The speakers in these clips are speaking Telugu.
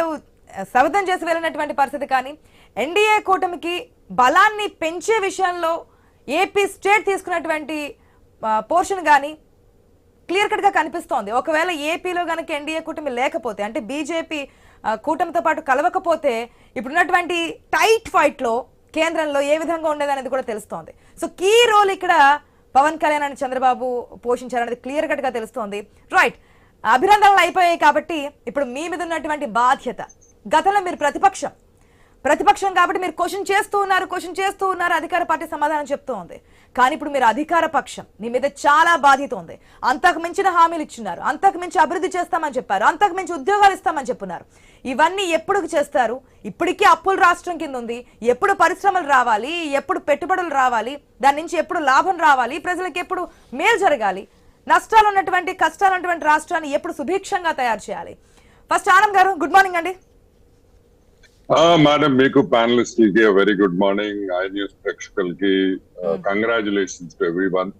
నాయుడు శబదం చేసి వెళ్ళినటువంటి పరిస్థితి కానీ ఎన్డీఏ కూటమికి బలాన్ని పెంచే విషయంలో ఏపీ స్టేట్ తీసుకున్నటువంటి పోర్షన్ కానీ క్లియర్ కట్గా కనిపిస్తోంది. ఒకవేళ ఏపీలో గనక ఎన్డీఏ కూటమి లేకపోతే అంటే బీజేపీ కూటమితో పాటు కలవకపోతే ఇప్పుడున్నటువంటి టైట్ ఫైట్లో కేంద్రంలో ఏ విధంగా ఉండేది అనేది కూడా తెలుస్తోంది. సో కీ రోల్ ఇక్కడ పవన్ కళ్యాణ్ అని చంద్రబాబు పోషించారనేది క్లియర్ కట్గా తెలుస్తోంది. రైట్. అభినందనలు అయిపోయాయి కాబట్టి ఇప్పుడు మీ మీద ఉన్నటువంటి బాధ్యత. గతంలో మీరు ప్రతిపక్షం. ప్రతిపక్షం కాబట్టి మీరు క్వశ్చన్ చేస్తూ ఉన్నారు క్వశ్చన్ చేస్తూ ఉన్నారు అధికార పార్టీ సమాధానం చెప్తూ ఉంది. కానీ ఇప్పుడు మీరు అధికార పక్షం. మీ మీద చాలా బాధ్యత ఉంది. అంతకు మించిన హామీలు ఇచ్చినారు అంతకు మించి అభివృద్ధి చేస్తామని చెప్పారు. అంతకు మించి ఉద్యోగాలు ఇస్తామని చెప్పున్నారు ఇవన్నీ ఎప్పుడు చేస్తారు? ఇప్పటికీ అప్పుల రాష్ట్రం కింద ఉంది. ఎప్పుడు పరిశ్రమలు రావాలి? ఎప్పుడు పెట్టుబడులు రావాలి? దాని నుంచి ఎప్పుడు లాభం రావాలి? ప్రజలకు ఎప్పుడు మేలు జరగాలి? నష్టాలు ఉన్నటువంటి కష్టాలు ఉన్నటువంటి రాష్ట్రాన్ని ఎప్పుడు సుభిక్షంగా తయారు చేయాలి? ఫస్ట్ ఆనంద్ గారు గుడ్ మార్నింగ్ అండి. మేడం మీకు ప్యానలిస్ట్కి very good morning I news ప్రేక్షకులకి కంగ్రాచులేషన్స్ టు ఎవ్రీ వన్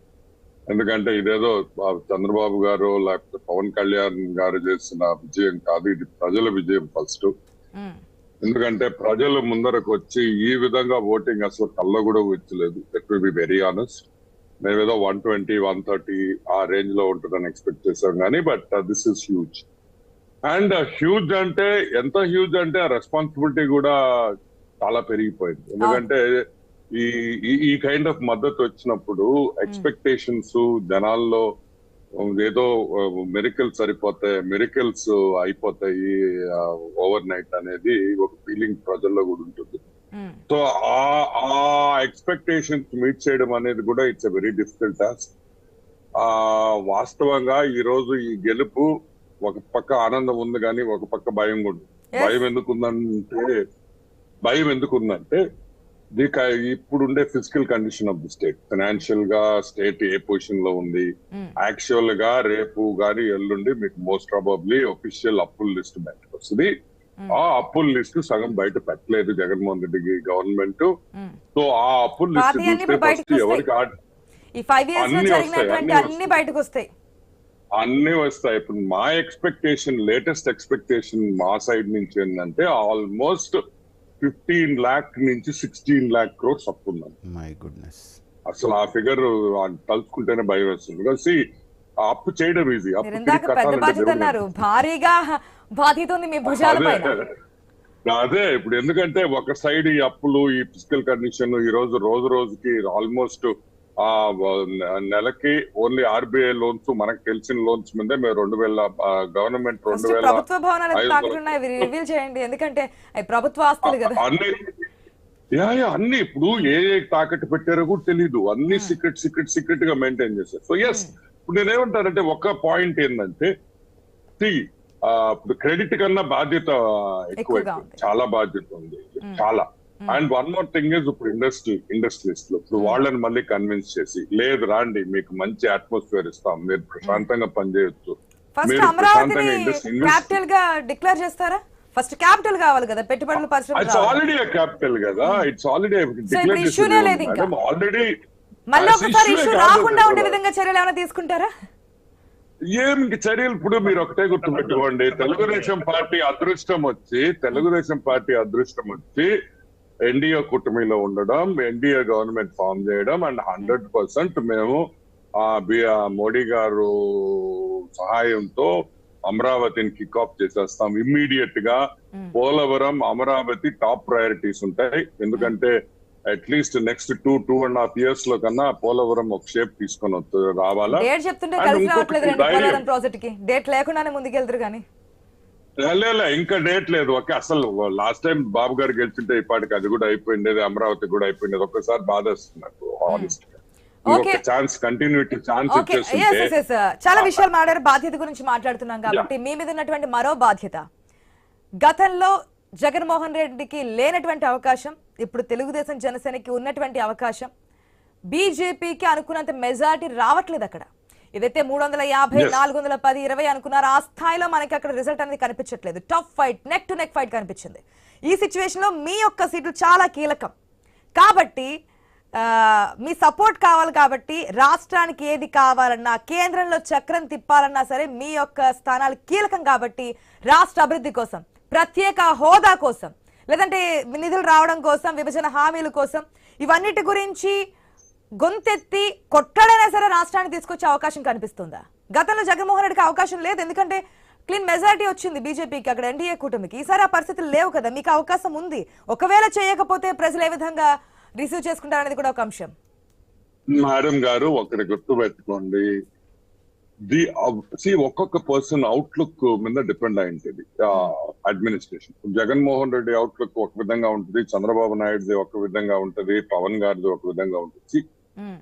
ఎందుకంటే ఇదేదో చంద్రబాబు గారు లేకపోతే పవన్ కళ్యాణ్ గారు చేసిన విజయం కాదు. ఇది ప్రజల విజయం ఫస్ట్ మ్మ్. ఎందుకంటే ప్రజలు ముందరకు వచ్చి ఈ విధంగా ఓటింగ్ అసలు కళ్ళ కూడా వచ్చలేదు it will be very honest మేమేదో వన్ ట్వంటీ వన్ థర్టీ ఆ రేంజ్లో ఉంటుందని ఎక్స్పెక్ట్ చేసాం కానీ but this is huge and huge అంటే ఎంత హ్యూజ్ అంటే ఆ రెస్పాన్సిబిలిటీ కూడా చాలా పెరిగిపోయింది. ఎందుకంటే ఈ ఈ- కైండ్ ఆఫ్ మద్దతు వచ్చినప్పుడు ఎక్స్పెక్టేషన్స్ జనాల్లో ఏదో మెరికల్స్ సరిపోతాయి మెరికల్స్ అయిపోతాయి ఓవర్ నైట్ అనేది ఒక ఫీలింగ్ ప్రజల్లో కూడా ఉంటుంది. మ్మ్. సో ఆ ఎక్స్పెక్టేషన్స్ మీట్ చేయడం అనేది కూడా ఇట్స్ వెరీ డిఫికల్ట్ టాస్క్ ఆ వాస్తవంగా ఈ రోజు ఈ గెలుపు ఒక పక్క ఆనందం ఉంది కానీ ఒక పక్క భయం కూడా. భయం ఎందుకుందంటే భయం ఎందుకుందంటే దీక ఇప్పుడుండే physical condition of the state ఫైనాన్షియల్గా స్టేట్ ఏ పొజిషన్లో ఉంది. యాక్చువల్గా రేపు గాని ఎల్లుండి మీకు మోస్ట్ ప్రాబబ్లీ ఒఫీషియల్ అప్పుల లిస్ట్ బయటకు వస్తుంది ఆ అప్పుల లిస్ట్ సగం బయట పెట్టలేదు జగన్మోహన్ రెడ్డి గవర్నమెంట్. సో ఆ అప్పుల లిస్ట్ చూస్తే ఫస్ట్. ఎవరికి అన్నీ వస్తాయి, బయటకు వస్తాయి. అన్ని వస్తాయి. ఇప్పుడు మా ఎక్స్పెక్టేషన్ లేటెస్ట్ ఎక్స్పెక్టేషన్ మా సైడ్ నుంచి ఏంటంటే ఆల్మోస్ట్ ఫిఫ్టీన్ లాక్ నుంచి సిక్స్టీన్ లాక్ క్రోర్స్ అప్పు మై గుడ్నెస్. అసలు ఆ ఫిగర్ తలుచుకుంటేనే భయం వేస్తుంది. బికాస్ ఆ అప్పు చేయడం ఈజీ. అప్పు భారీగా బాధ్యత ఉంది మీ భుజాల పైన. అదే ఇప్పుడు ఎందుకంటే ఒక సైడ్ ఈ అప్పులు ఈ ఫిజికల్ కండిషన్ ఈ రోజు రోజు రోజుకి ఆల్మోస్ట్ ఆ నెలకి ఓన్లీ ఆర్బీఐ లోన్స్ మనకు తెలిసిన లోన్స్ మీదే మేము రెండు వేల గవర్నమెంట్ రెండు వేల ప్రభుత్వ భవనాలు రివీల్ చేయండి. ఎందుకంటే ప్రభుత్వ ఆస్తులు కదా. అన్ని యా యా అన్ని ఇప్పుడు ఏ ఏ తాకట్టు పెట్టారో కూడా తెలీదు. అన్ని సీక్రెట్ సీక్రెట్ సీక్రెట్గా మెయింటైన్ చేశారు. సో ఎస్ ఇప్పుడు నేనేమంటానంటే ఒక పాయింట్ ఏంటంటే క్రెడిట్ కన్నా బాధ్యత ఎక్కువ. చాలా బాధ్యత ఉంది. చాలా. And one more thing is ఇప్పుడు ఇండస్ట్రీ ఇండస్ట్రీస్లో ఇప్పుడు వాళ్ళని మళ్ళీ కన్విన్స్ చేసి లేదు రాండి మీకు మంచి అట్మాస్ఫియర్ ఇస్తాం. మీరు ప్రశాంతంగా పనిచేయొచ్చు ఫస్ట్ మీరు అమరావతిని క్యాపిటల్గా డిక్లేర్ చేస్తారా? ఫస్ట్ క్యాపిటల్ కావాలి కదా పెట్టుబడులు పరిశ్రమలు ఇట్స్. ఆల్రెడీ క్యాపిటల్ కదా. ఇట్స్ ఆల్రెడీ ఇప్పుడు ఇష్యూనే లేదు ఇంకా. ఆల్రెడీ మళ్ళీ ఒకసారి ఇష్యూ రాకుండా ఉండే విధంగా చర్యలు ఏమైనా తీసుకుంటారా? ఏం చర్యలు ఇప్పుడు మీరు ఒకటే గుర్తుపెట్టుకోండి. తెలుగుదేశం పార్టీ అదృష్టం వచ్చి తెలుగుదేశం పార్టీ అదృష్టం వచ్చి ఎన్డీఏ కూటమిలో ఉండడం ఎన్డీఏ గవర్నమెంట్ ఫామ్ చేయడం అండ్ హండ్రెడ్ పర్సెంట్ మేము ఆ బి- ఆ మోడీ గారు సహాయంతో అమరావతిని కిక్ ఆఫ్ చేసేస్తాం. ఇమ్మీడియట్గా పోలవరం అమరావతి టాప్ ప్రయారిటీస్ ఉంటాయి. ఎందుకంటే at least next two two and half ఇయర్స్లో కన్నా పోలవరం ఒక షేప్ తీసుకొని రావాలా? డేట్ లేకుండానే ముందుకెళ్తారు కానీ లే, లే, ఇంకా డేట్ లేదు. ఓకే అసలు లాస్ట్ టైం బాబు గారు గెలిచింటే ఇప్పటికి అది కూడా అయిపోయిండేది అమరావతి కూడా అయిపోయింది ఒక్కసారి బాధేస్తుంది నాకు ఆనెస్ట్ ఛాన్స్ కంటిన్యూటీ ఎస్ చాలా విషయాలు మాట్లాడారు బాధ్యత గురించి మాట్లాడుతున్నాం కాబట్టి మీ మీద ఉన్నటువంటి మరో బాధ్యత. గతంలో జగన్మోహన్ రెడ్డికి లేనటువంటి అవకాశం ఇప్పుడు తెలుగుదేశం జనసేనకి ఉన్నటువంటి అవకాశం బీజేపీకి అనుకున్నంత మెజారిటీ రావట్లేదు అక్కడ. ఏదైతే మూడు వందల యాభై. నాలుగు వందల పది ఇరవై అనుకున్నారో ఆ స్థాయిలో మనకి అక్కడ రిజల్ట్ అనేది కనిపించట్లేదు. Tough fight neck to neck fight కనిపించింది. ఈ సిచ్యువేషన్లో మీ యొక్క సీట్లు చాలా కీలకం. కాబట్టి మీ సపోర్ట్ కావాలి కాబట్టి రాష్ట్రానికి ఏది కావాలన్నా కేంద్రంలో చక్రం తిప్పాలన్నా సరే మీ యొక్క స్థానాలు కీలకం కాబట్టి రాష్ట్ర అభివృద్ధి కోసం ప్రత్యేక హోదా కోసం లేదంటే నిధులు రావడం కోసం విభజన హామీల కోసం ఇవన్నిటి గురించి గొంతెత్తి కొట్టడైనా సరే రాష్ట్రానికి తీసుకొచ్చే అవకాశం కనిపిస్తుందా? గతంలో జగన్మోహన్ రెడ్డికి అవకాశం లేదు ఎందుకంటే క్లీన్ మెజారిటీ వచ్చింది బీజేపీకి అక్కడ ఎన్డీఏ కూటమికి. ఈసారి ఆ పరిస్థితులు లేవు కదా మీకు అవకాశం ఉంది. ఒకవేళ చేయకపోతే ప్రజలు ఏ విధంగా రిసీవ్ చేసుకుంటారనేది కూడా ఒక అంశం. మేడం గారు ఒకరి గుర్తు పెట్టుకోండి ది సి ఒక్కొక్క పర్సన్ అవుట్లుక్ మీద డిపెండ్ అయి ఉంటుంది. అడ్మినిస్ట్రేషన్ జగన్మోహన్ రెడ్డి అవుట్లుక్ ఒక విధంగా ఉంటుంది చంద్రబాబు నాయుడుది ఒక విధంగా ఉంటుంది పవన్ గారిది ఒక విధంగా ఉంటుంది.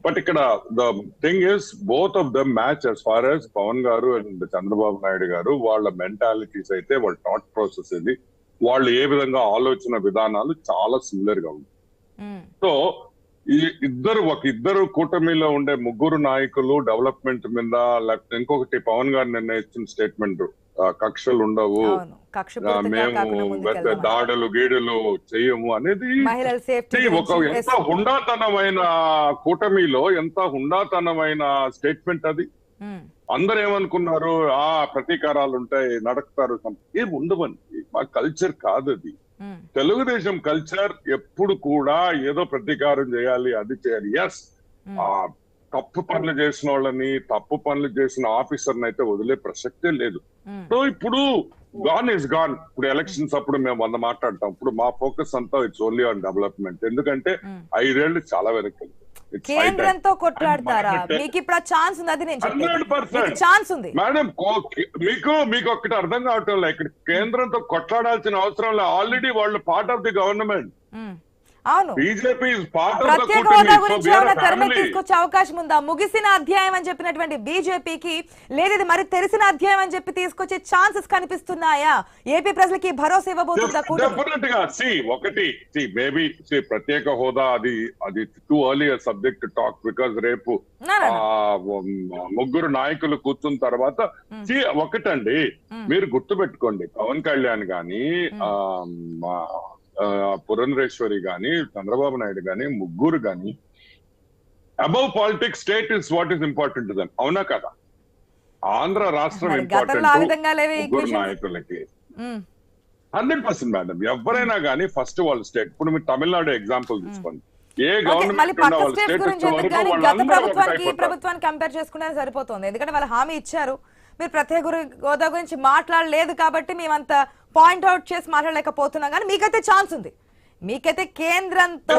బట్ ఇక్కడ the thing is both of the match as far as Pawan గారు అండ్ చంద్రబాబు నాయుడు గారు వాళ్ళ మెంటాలిటీస్ అయితే వాళ్ళ థాట్ ప్రాసెస్ ఇది. వాళ్ళు ఏ విధంగా ఆలోచన విధానాలు చాలా సిమిలర్గా ఉంటాయి. సో ఈ ఇద్దరు ఒక ఇద్దరు కూటమిలో ఉండే ముగ్గురు నాయకులు డెవలప్మెంట్ మీద లేకపోతే ఇంకొకటి పవన్ గారు నిన్న ఇచ్చిన స్టేట్మెంట్ కక్షలు ఉండవు. మేము దాడులు గీడులు చెయ్యము అనేది ఒక ఎంత హుండాతనమైన కూటమిలో ఎంత హుండాతనమైన స్టేట్మెంట్ అది. అందరు ఏమనుకున్నారు? ఆ ప్రతీకారాలు ఉంటాయి నడుపుతారు ఏం ఉండవండి మా కల్చర్ కాదు అది తెలుగుదేశం కల్చర్ ఎప్పుడు కూడా ఏదో ప్రతీకారం చేయాలి అది చేయాలి. ఎస్ ఆ తప్పు పనులు చేసిన వాళ్ళని తప్పు పనులు చేసిన ఆఫీసర్ని అయితే వదిలే ప్రసక్తే లేదు. సో ఇప్పుడు గాన్ ఇస్ గాన్ ఇప్పుడు ఎలక్షన్స్ అప్పుడు మేము వంద మాట్లాడతాం. ఇప్పుడు మా ఫోకస్ అంతా ఇట్స్ ఓన్లీ ఆన్ డెవలప్మెంట్ ఎందుకంటే ఐదేళ్ళు చాలా వెనక్కి కేంద్రంతో కొట్లాడతారా? మీకు ఇప్పుడు ఆ ఛాన్స్ ఉంది అది నేను ఛాన్స్ ఉంది. మేడం మీకు మీకు ఒక్కటి అర్థం కావటం లేదు. ఇక్కడ కేంద్రంతో కొట్లాడాల్సిన అవసరం లేదు. ఆల్రెడీ వాళ్ళు పార్ట్ ఆఫ్ ది గవర్నమెంట్ అవును. ప్రత్యేక హోదా గురించి ఏమైనా తెర మీద తీసుకొచ్చే అవకాశం ఉందా? ముగిసిన అధ్యాయం అని చెప్పినటువంటి బీజేపీకి లేదు ఇది మరి తెలిసిన అధ్యాయం అని చెప్పి తీసుకొచ్చే ఛాన్సెస్ కనిపిస్తున్నాయా? ఏపీ ప్రజలకి భరోసా ఇవ్వబోతుందా ఒకటి మేబీ ప్రత్యేక హోదా అది అది too early subject talk because రేపు. ముగ్గురు నాయకులు కూర్చున్న తర్వాత ఒకటండి మీరు గుర్తు పెట్టుకోండి పవన్ కళ్యాణ్ గాని పురంధరేశ్వరి గాని చంద్రబాబు నాయుడు గాని ముగ్గురు గాని above politics state is what is important then అవునా కదా? ఆంధ్ర రాష్ట్రం ఇంపార్టెంట్ ముగ్గురు? నాయకులకి. Hundred percent madam. ఎవరైనా కానీ ఫస్ట్ వాళ్ళ స్టేట్ ఇప్పుడు మీరు తమిళనాడు ఎగ్జాంపుల్ తీసుకోండి. ఏ గవర్నమెంట్ ప్రభుత్వానికి కంపేర్ చేసుకుంటే సరిపోతుంది. ఎందుకంటే వాళ్ళు హామీ ఇచ్చారు. మీరు ప్రత్యేక హోదా గురించి మాట్లాడలేదు కాబట్టి మేమంత పాయింట్ అవుట్ చేసి మాట్లాడలేకపోతున్నాం. కానీ మీకైతే ఛాన్స్ ఉంది. మీకైతే కేంద్రంతో